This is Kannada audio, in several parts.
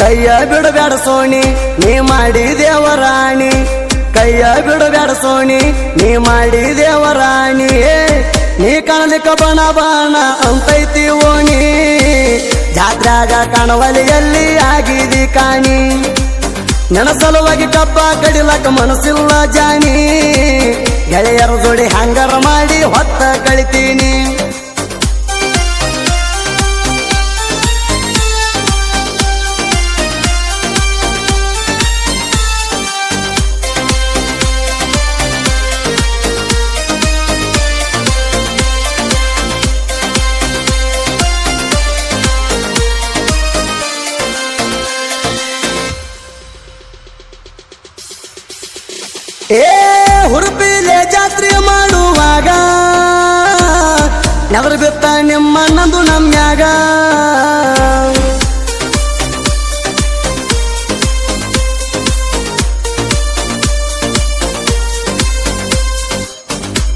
ಕೈಯ ಬಿಡಬೇಡ ಸೋಣಿ, ನೀ ಮಾಡಿ ದೇವರಾಣಿ ಕೈಯ ಬಿಡಬೇಡ ಸೋಣಿ, ನೀ ಮಾಡಿ ದೇವರಾಣಿ ನೀ ಕಾಣಲಿಕ್ಕ ಬಣ ಬಣ ಅಂತೈತಿ ಓಣಿ. ಜಾತ್ರಾಗ ಕಣವಲಿಯಲ್ಲಿ ಆಗಿದಿ ಕಾಣಿ. ನನ್ನ ಸಲುವಾಗಿ ಕಬ್ಬ ಕಡಿಲಕ್ಕ ಮನಸ್ಸಿಲ್ಲ ಜಾಣಿ. ಗೆಳೆಯರ ಜೋಡಿ ಹಂಗರ ಮಾಡಿ ಹೊತ್ತ ಕಳಿತೀನಿ. ನೆವರು ಬಿತ್ತ ನಿಮ್ಮ ನಂದು ನಮ್ಯಾಗ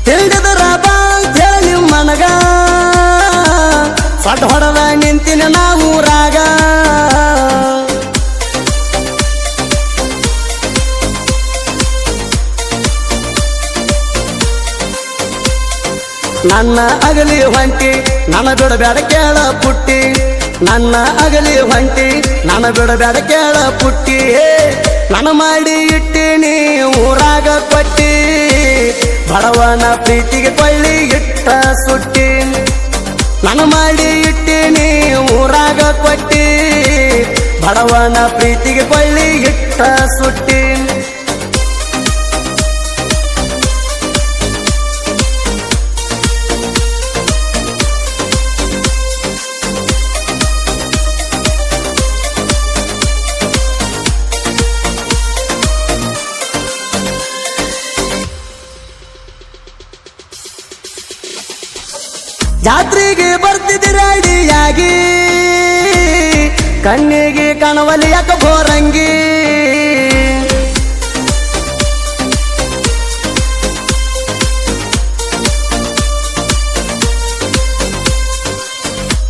ತಿಳಿದರ ಬಾ ಹೇಳಿ ನಿಮ್ಮನಗ ಸಟ್ ಹೊಡೆದ ನಿಂತಿನ ನಾವು ರಾಗ ನನ್ನ ಅಗಲಿ ಹೊಂಟಿ ನನ್ನ ಬಿಡಬೇಡ ಕೇಳ ಪುಟ್ಟಿ. ನನ್ನ ಅಗಲಿ ಹೊಂಟಿ ನನ್ನ ಬಿಡಬೇಡ ಕೇಳ ಪುಟ್ಟಿ. ನನ್ನ ಮಾಡಿ ಇಟ್ಟಿನಿ ಊರಾಗ ಕೊಟ್ಟಿ ಬಡವನ ಪ್ರೀತಿಗೆ ಕೊಳ್ಳಿ ಇಟ್ಟ ಸುಟ್ಟಿ. ನನ್ನ ಮಾಡಿ ಇಟ್ಟಿನಿ ಊರಾಗ ಕೊಟ್ಟಿ ಬಡವನ ಪ್ರೀತಿಗೆ ಕೊಳ್ಳಿ ಇಟ್ಟ ಸುಟ್ಟಿ. ಜಾತ್ರೆಗೆ ಬರ್ತಿದ್ದೀರ ಕಣ್ಣಿಗೆ ಕಣವಲಿ ಯಾಕ ಬೋರಂಗಿ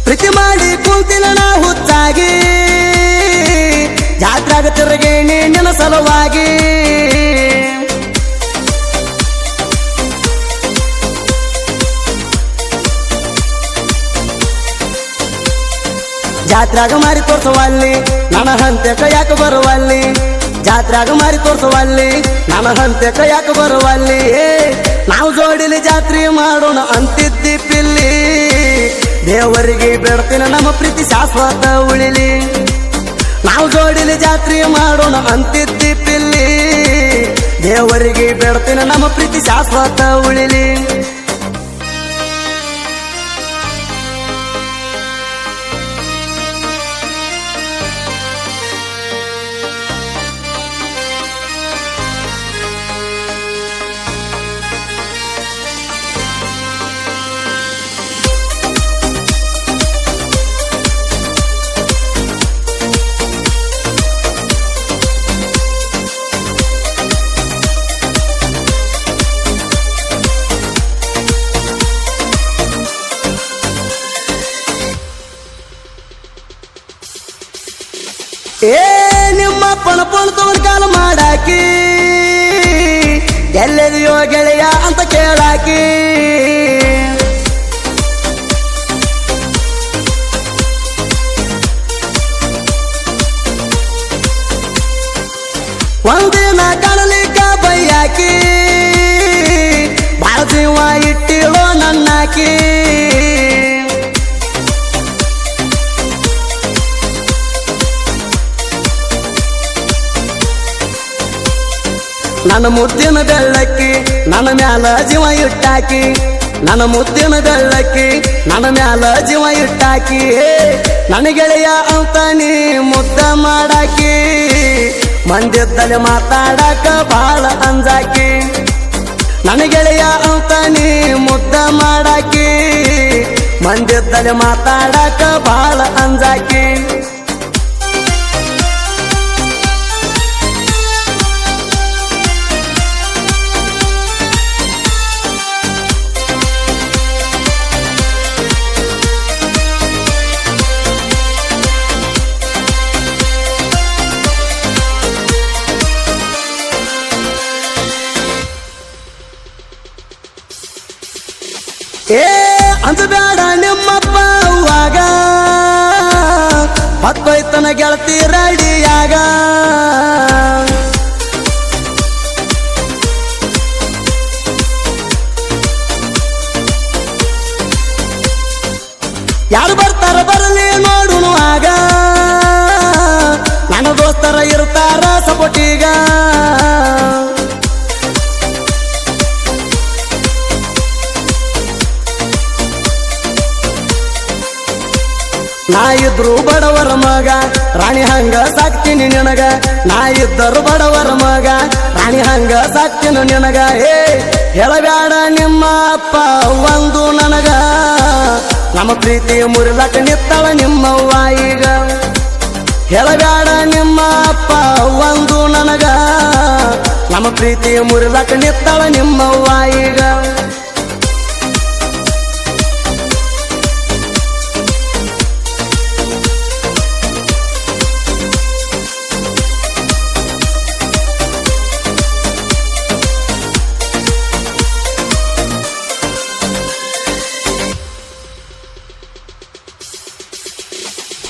ಪ್ರೀತಿ ಮಾಡಿ ಕುಂತಿನ ನಾ ಹುತ್ತಾಗಿ ಜಾತ್ರಾಗ ತಿರುಗೇಣಿ ನಿನ್ನ ಸಲುವಾಗಿ. ಜಾತ್ರಾಗ ಮಾರಿ ತೋರ್ಸವಲ್ಲಿ, ನನ್ನ ಹಂತೆ ಯಾಕೆ ಬರುವಲ್ಲಿ. ಜಾತ್ರಾಗ ಮಾರಿ ತೋರ್ಸವಲ್ಲಿ, ನನ್ನ ಹಂತೆ ಯಾಕೆ ಬರುವಲ್ಲಿ. ನಾವು ಜೋಡಿಲಿ ಜಾತ್ರೆ ಮಾಡೋಣ ಅಂತಿದ್ದಿ ಪಿಲ್ಲಿ. ದೇವರಿಗೆ ಬೇಡ್ತೀನಿ ನಮ್ಮ ಪ್ರೀತಿ ಶಾಶ್ವತ ಉಳಿಲಿ. ನಾವು ಜೋಡಿಲಿ ಜಾತ್ರೆ ಮಾಡೋಣ ಅಂತಿದ್ದಿ ಪಿಲ್ಲಿ. ದೇವರಿಗೆ ಬೇಡ್ತೀನಿ ನಮ್ಮ ಪ್ರೀತಿ ಶಾಶ್ವತ ಉಳಿಲಿ. ಏ, ನಿಮ್ಮ ಪಣ ಪಣ ಕಾಲ ಮಾಡಾಕಿ. ಎಲ್ಲೆದೆಯೋ ಗೆಳೆಯ ಅಂತ ಕೇಳಾಕಿ. ಒಂದಿನ ಕಾಣಲಿಕ್ಕ ಬೈಯಾಕಿ. ಬಾಳ ಜೀವ ಇಟ್ಟಿಳೋ ನನ್ನಾಕಿ. ನನ್ನ ಮುದ್ದಿನ ಬೆಳ್ಳಕ್ಕಿ, ನನ್ನ ಮ್ಯಾಲ ಜೀವ ಇಟ್ಟಾಕಿ. ನನ್ನ ಮುದ್ದಿನ ಬೆಳ್ಳಕ್ಕಿ, ನನ್ನ ಮ್ಯಾಲ ಜೀವ ಇಟ್ಟಾಕಿ. ನನ್ನ ಗೆಳೆಯ ಅಂತ ನೀ ಮುದ್ದ ಮಾಡಾಕಿ. ಮಂದಿದ್ದಲ್ಲಿ ಮಾತಾಡಕ ಬಾಳ ಅಂಜಾಕಿ. ನನ್ನ ಗೆಳೆಯ ಅಂತ ನೀ ಮುದ್ದ ಮಾಡಾಕಿ. ಮಂದಿದ್ದಲ್ಲಿ ಮಾತಾಡಕ ಬಾಳ ಅಂಜಾಕಿ. ಗೆಳತಿ ರೆಡಿಯಾಗ. ಯಾರು ಬರ್ತಾರ ಬರಲಿ ನೋಡುವಾಗ ನನ್ನ ದೋಸ್ತರ ಇರ್ತಾರ ಸಪೋಟಿಗ ನಾ ಇದ್ರು ಬಡವರ ಮಗ, ರಾಣಿ ಹಂಗ ಸಾಕ್ತೀನಿ ನಿನಗ. ನಾ ಇದ್ದರು ಬಡವರ ಮಗ, ರಾಣಿ ಹಂಗ ಸಾಕ್ತೀನಿ ನಿನಗ. ಏ ಹೇಳಬೇಡ ನಿಮ್ಮ ಅಪ್ಪ ಒಂದು ನನಗ. ನಮ್ಮ ಪ್ರೀತಿ ಮುರಿಲಕ್ಕ ನಿತ್ತಳ ನಿಮ್ಮವ್ವ ಈಗ. ಹೇಳಬೇಡ ನಿಮ್ಮ ಅಪ್ಪ ಒಂದು ನನಗ. ನಮ್ಮ ಪ್ರೀತಿ ಮುರಿಲಕ್ಕ ನಿತ್ತಳ ನಿಮ್ಮವ್ವ ಈಗ.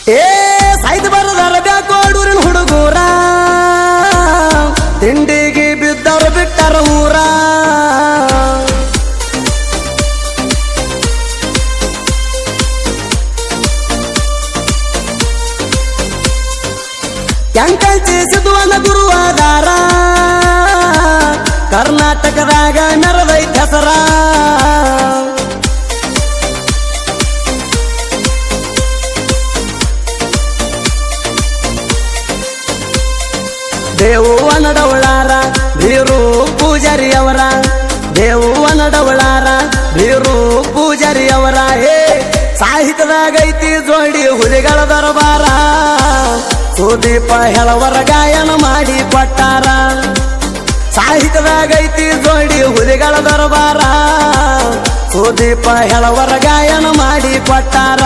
ಏ, ಸಾಯ್ದು ಬರದಾರ ಬ್ಯಾಕೋಡೂರಿನ ಹುಡುಗೂರ. ತಿಂಡಿಗೆ ಬಿದ್ದವ್ರು ಬಿಟ್ಟರ ಊರ. ಎಂಕಂಚಿ ಸಿದ್ದುವನ ಗುರುವಾದಾರ ಕರ್ನಾಟಕದಾಗ ಮೆರದೈತ್ ಹೆಸರ ದೇವು ನಡವಳಾರ ಬೀರು ಪೂಜಾರಿ ಅವರ. ದೇವು ನಡವಳಾರ ಬೀರು ಪೂಜಾರಿ ಅವರ. ಹೇ ಸಾಹಿತ್ಯದಾಗೈತಿ ಜೋಡಿ ಹುಲಿಗಳ ದರಬಾರ. ಸುದೀಪ ಹೆಳವರ ಗಾಯನ ಮಾಡಿ ಕೊಟ್ಟಾರ. ಸಾಹಿತ್ಯದಾಗೈತಿ ಜೋಡಿ ಹುಲಿಗಳ ದರಬಾರ. ಸುದೀಪ ಹೆಳವರ ಗಾಯನ ಮಾಡಿ ಕೊಟ್ಟಾರ.